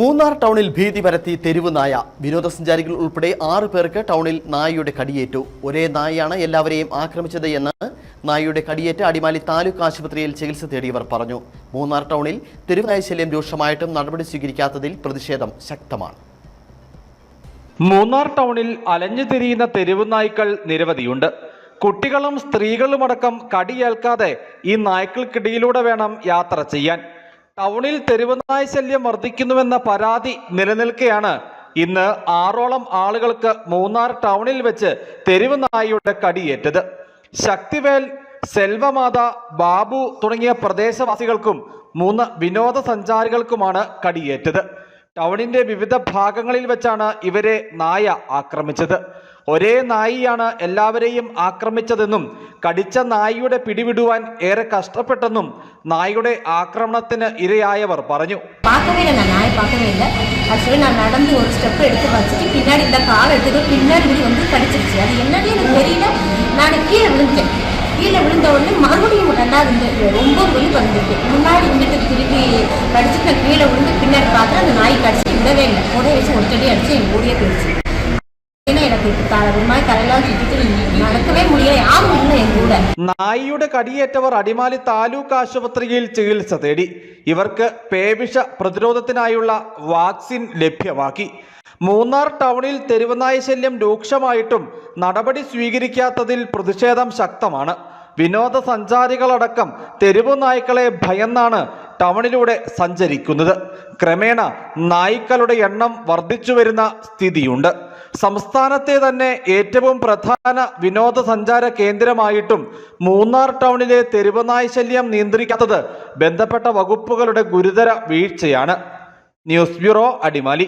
മൂന്നാർ ടൗണിൽ ഭീതി പരത്തി തെരുവ് നായ. വിനോദസഞ്ചാരികൾ ഉൾപ്പെടെ ആറു പേർക്ക് ടൗണിൽ നായയുടെ കടിയേറ്റു. ഒരേ നായയാണ് എല്ലാവരെയും ആക്രമിച്ചത് എന്ന് നായയുടെ കടിയേറ്റ് അടിമാലി താലൂക്ക് ആശുപത്രിയിൽ ചികിത്സ തേടിയവർ പറഞ്ഞു. മൂന്നാർ ടൗണിൽ തെരുവ് നായശല്യം രൂക്ഷമായിട്ടും നടപടി സ്വീകരിക്കാത്തതിൽ പ്രതിഷേധം ശക്തമാണ്. മൂന്നാർ ടൗണിൽ അലഞ്ഞു തിരിയുന്ന തെരുവ് നായ്ക്കൾ നിരവധിയുണ്ട്. കുട്ടികളും സ്ത്രീകളുമടക്കം കടിയേൽക്കാതെ ഈ നായ്ക്കൾക്കിടയിലൂടെ വേണം യാത്ര ചെയ്യാൻ. ടൗണിൽ തെരുവുനായ ശല്യം വർദ്ധിക്കുന്നുവെന്ന പരാതി നിലനിൽക്കെയാണ്. ഇന്ന് ആറോളം ആളുകൾക്ക് മൂന്നാർ ടൗണിൽ വെച്ച് തെരുവ് നായയുടെ കടിയേറ്റത്. ശക്തിവേൽ സെൽവമാത ബാബു തുടങ്ങിയ പ്രദേശവാസികൾക്കും മൂന്ന് വിനോദസഞ്ചാരികൾക്കുമാണ് കടിയേറ്റത്. ടൗണിന്റെ വിവിധ ഭാഗങ്ങളിൽ വെച്ചാണ് ഇവരെ നായ ആക്രമിച്ചത് ഒരേ നായിയാണ് എല്ലാവരെയും ആക്രമിച്ചതെന്നും കടിച്ച നായിയുടെ പിടിവിടുവാൻ ഏറെ കഷ്ടപ്പെട്ടെന്നും നായയുടെ ആക്രമണത്തിന് ഇരയായവർ പറഞ്ഞു பார்க்கவே இல்லை நான் நாயை பார்க்கவே இல்லை ஆக்சுவலி நான் நடந்து ஒரு ஸ்டெப் எடுத்து வச்சுட்டு பின்னாடி இந்த கால் எடுத்துட்டு பின்னாடி இப்படி வந்து கடிச்சிருச்சு அது என்னன்னு எனக்கு தெரியல நான் கீழே விழுந்துட்டேன் கீழே விழுந்த உடனே மறுபடியும் ரெண்டாவது இந்த ரொம்ப வலி வந்துருக்கு முன்னாடி வந்துட்டு திருப்பி கடிச்சிட்டு நான் கீழே விழுந்து பின்னாடி பார்த்து அந்த நாய் கடிச்சு விடவே இல்லை உடைய வச்சு ஒட்டடி அடிச்சு என் ஓடியே போயிடுச்சு ஏன்னா எனக்கு இப்போ த ஒரு மாதிரி தலையெல்லாம் சுற்றிட்டு நடக்கவே முடியல யாரும் இல்லை என் கூட നായിയുടെ കടിയേറ്റവർ അടിമാലി താലൂക്ക് ആശുപത്രിയിൽ ചികിത്സ തേടി ഇവർക്ക് പേവിഷ പ്രതിരോധത്തിനായുള്ള വാക്സിൻ ലഭ്യമാക്കി മൂന്നാർ ടൗണിൽ തെരുവുനായ ശല്യം രൂക്ഷമായിട്ടും നടപടി സ്വീകരിക്കാത്തതിൽ പ്രതിഷേധം ശക്തമാണ് വിനോദസഞ്ചാരികളടക്കം തെരുവു നായ്ക്കളെ ഭയന്നാണ് ടൗണിലൂടെ സഞ്ചരിക്കുന്നത്. ക്രമേണ നായ്ക്കളുടെ എണ്ണം വർദ്ധിച്ചു വരുന്ന സ്ഥിതിയുണ്ട്. സംസ്ഥാനത്തെ തന്നെ ഏറ്റവും പ്രധാന വിനോദസഞ്ചാര കേന്ദ്രമായിട്ടും മൂന്നാർ ടൗണിലെ തെരുവുനായ ശല്യം നിയന്ത്രിക്കാത്തത് ബന്ധപ്പെട്ട വകുപ്പുകളുടെ ഗുരുതര വീഴ്ചയാണ്. News bureau Adimali.